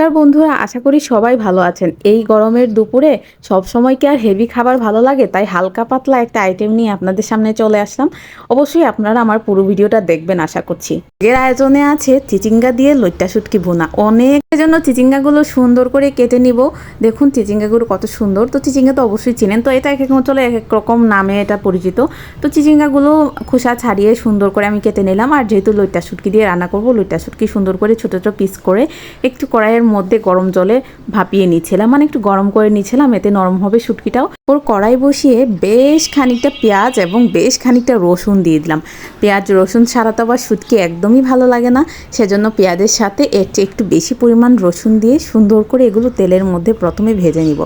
নমস্কার বন্ধুরা, আশা করি সবাই ভালো আছেন। এই গরমের দুপুরে সব সময় কি আর হেভি খাবার ভালো লাগে? তাই হালকা পাতলা একটা আইটেম নিয়ে আপনাদের সামনে চলে আসলাম। অবশ্যই আপনারা আমার পুরো ভিডিওটা দেখবেন, আশা করছি। এর আয়োজনে আছে চিচিঙ্গা দিয়ে লইট্টা শুটকি ভুনা। অনেক জন্য চিচিঙ্গাগুলো সুন্দর করে কেটে নিব। দেখুন চিচিঙ্গাগুলো কত সুন্দর। তো চিচিঙ্গা তো অবশ্যই চিনেন। তো এটা এক এক অঞ্চলে এক এক রকম নামে এটা পরিচিত। তো চিচিঙ্গাগুলো খোসা ছাড়িয়ে সুন্দর করে আমি কেটে নিলাম। আর যেহেতু লইট্টা শুটকি দিয়ে রান্না করব, লইট্টা শুটকি সুন্দর করে ছোটো ছোটো পিস করে একটু কড়াইয়ের মধ্যে গরম জলে ভাপিয়ে নিচ্ছিলাম। মানে একটু গরম করে নিচ্ছিলাম এতে নরম হবে শুটকিটাও। ওর কড়াই বসিয়ে বেশ খানিকটা পেঁয়াজ এবং বেশ খানিকটা রসুন দিয়ে দিলাম। পেঁয়াজ, রসুন ছাড়া তো আবার শুটকি একদমই ভালো লাগে না। সেজন্য পেঁয়াজের সাথে এর চেয়ে একটু বেশি পরিমাণ রসুন দিয়ে সুন্দর করে এগুলো তেলের মধ্যে প্রথমে ভেজে নিব।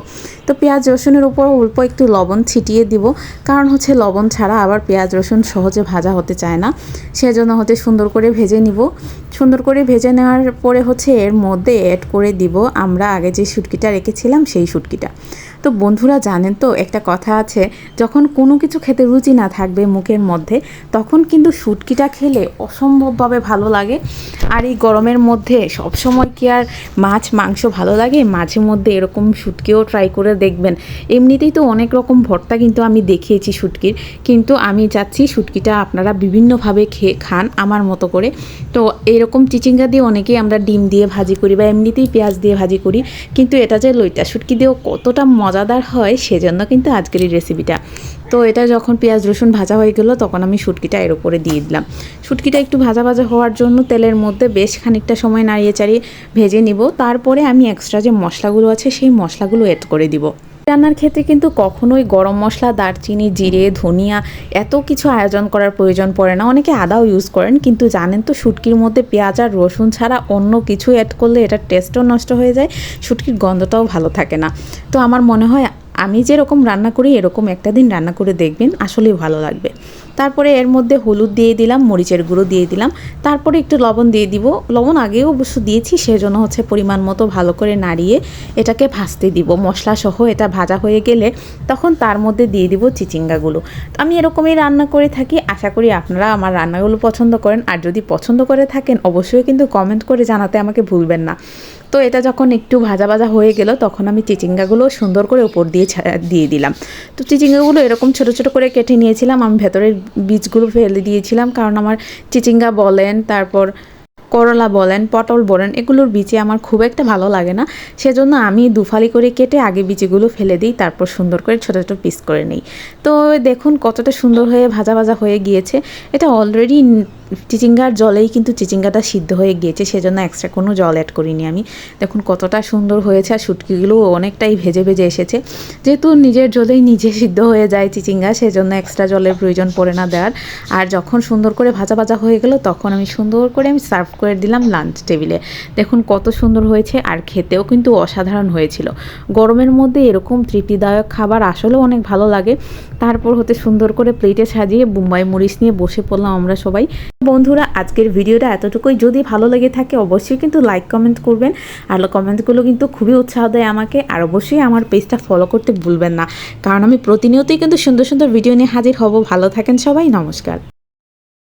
তো পেঁয়াজ, রসুনের উপর অল্প একটু লবণ ছিটিয়ে দিব। কারণ হচ্ছে লবণ ছাড়া আবার পেঁয়াজ, রসুন সহজে ভাজা হতে চায় না। সেজন্য হচ্ছে সুন্দর করে ভেজে নিব। সুন্দর করে ভেজে নেওয়ার পরে হচ্ছে এর মধ্যে অ্যাড করে দিব। আমরা আগে যে শুটকিটা রেখেছিলাম সেই শুটকিটা। তো বন্ধুরা জানেন তো একটা কথা আছে, যখন কোনো কিছু খেতে রুচি না থাকবে মুখের মধ্যে, তখন কিন্তু শুটকিটা খেলে অসম্ভবভাবে ভালো লাগে। আর এই গরমের মধ্যে সবসময় কি আর মাছ, মাংস ভালো লাগে? মাঝে মধ্যে এরকম শুটকিও ট্রাই করে দেখবেন। এমনিতেই তো অনেক রকম ভর্তা কিন্তু আমি দেখিয়েছি শুটকির। কিন্তু আমি চাচ্ছি শুটকিটা আপনারা বিভিন্নভাবে খেয়ে খান আমার মতো করে। তো এরকম চিচিঙ্গা দিয়ে অনেকেই আমরা ডিম দিয়ে ভাজি করি বা এমনিতেই পেঁয়াজ দিয়ে ভাজি করি। কিন্তু এটা যে লইটা শুটকি দিয়েও কতটা মজাদার হয় সেজন্য কিন্তু আজকের এই রেসিপিটা তো এটা যখন পেঁয়াজ, রসুন ভাজা হয়ে গেলো, তখন আমি শুটকিটা এর উপরে দিয়ে দিলাম। শুটকিটা একটু ভাজা ভাজা হওয়ার জন্য তেলের মধ্যে বেশ খানিকটা সময় নাড়িয়ে চাড়িয়ে ভেজে নিব। তারপরে আমি এক্সট্রা যে মশলাগুলো আছে, সেই মশলাগুলো এড করে দিব। রান্নার ক্ষেত্রে কিন্তু কখনোই গরম মশলা, দারচিনি, জিরে, ধনিয়া এত কিছু আয়োজন করার প্রয়োজন পড়ে না। অনেকে আদাও ইউজ করেন, কিন্তু জানেন তো শুটকির মধ্যে পেঁয়াজ আর রসুন ছাড়া অন্য কিছু অ্যাড করলে এটার টেস্টও নষ্ট হয়ে যায়, শুটকির গন্ধটাও ভালো থাকে না। তো আমার মনে হয় আমি যেরকম রান্না করি, এরকম একটা দিন রান্না করে দেখবেন আসলেই ভালো লাগবে। তারপরে এর মধ্যে হলুদ দিয়ে দিলাম, মরিচের গুঁড়ো দিয়ে দিলাম। তারপরে একটু লবণ দিয়ে দিব। লবণ আগেও অবশ্য দিয়েছি, সেজন্য হচ্ছে পরিমাণ মতো ভালো করে নাড়িয়ে এটাকে ভাজতে দিব। মশলা সহ এটা ভাজা হয়ে গেলে তখন তার মধ্যে দিয়ে দিব চিচিঙ্গাগুলো। আমি এরকমই রান্না করে থাকি, আশা করি আপনারা আমার রান্নাগুলো পছন্দ করেন। আর যদি পছন্দ করে থাকেন, অবশ্যই কিন্তু কমেন্ট করে জানাতে আমাকে ভুলবেন না। তো এটা যখন একটু ভাজা ভাজা হয়ে গেল, তখন আমি চিচিঙ্গাগুলো সুন্দর করে উপর দিয়ে দিয়ে দিলাম। তো চিচিঙ্গাগুলো এরকম ছোট ছোট করে কেটে নিয়েছিলাম, আমি ভেতরের বীজগুলো ফেলে দিয়েছিলাম, কারণ আমার চিচিঙ্গা বলেন, তারপর করলা বলেন, পটল বলেন, এগুলোর বিচি আমার খুব একটা ভালো লাগে না। সেজন্য আমি দুফালি করে কেটে আগে বিচিগুলো ফেলে দিই, তারপর সুন্দর করে ছোটো ছোটো পিস করে নিই। তো দেখুন কতটা সুন্দর হয়ে ভাজা ভাজা হয়ে গিয়েছে। এটা অলরেডি চিচিঙ্গার জলেই কিন্তু চিচিঙ্গাটা সিদ্ধ হয়ে গিয়েছে, সেজন্য এক্সট্রা কোনো জল অ্যাড করিনি আমি। দেখুন কতটা সুন্দর হয়েছে আর শুটকিগুলো অনেকটাই ভেজে ভেজে এসেছে। যেহেতু নিজের জলেই নিজে সিদ্ধ হয়ে যায় চিচিঙ্গা, সেজন্য এক্সট্রা জলের প্রয়োজন পড়ে না দেওয়ার। আর যখন সুন্দর করে ভাজা ভাজা হয়ে গেল, তখন আমি সুন্দর করে আমি সার্ভ করে দিলাম লাঞ্চ টেবিলে দেখুন কত সুন্দর হয়েছে আর খেতেও কিন্তু অসাধারণ হয়েছিল। গরমের মধ্যে এরকম তৃপ্তিদায়ক খাবার আসলেও অনেক ভালো লাগে। তারপর হতে সুন্দর করে প্লেটে সাজিয়ে বুম্বাই মরিচ নিয়ে বসে পড়লাম আমরা সবাই। বন্ধুরা, আজকের ভিডিওটা এতটুকুই। যদি ভালো লেগে থাকে, অবশ্যই কিন্তু লাইক কমেন্ট করবেন। আর কমেন্টগুলো কিন্তু খুবই উৎসাহ দেয় আমাকে। আর অবশ্যই আমার পেজটা ফলো করতে ভুলবেন না। কারণ আমি প্রতিনিয়তই কিন্তু সুন্দর সুন্দর ভিডিও নিয়ে হাজির হব। ভালো থাকেন সবাই। নমস্কার।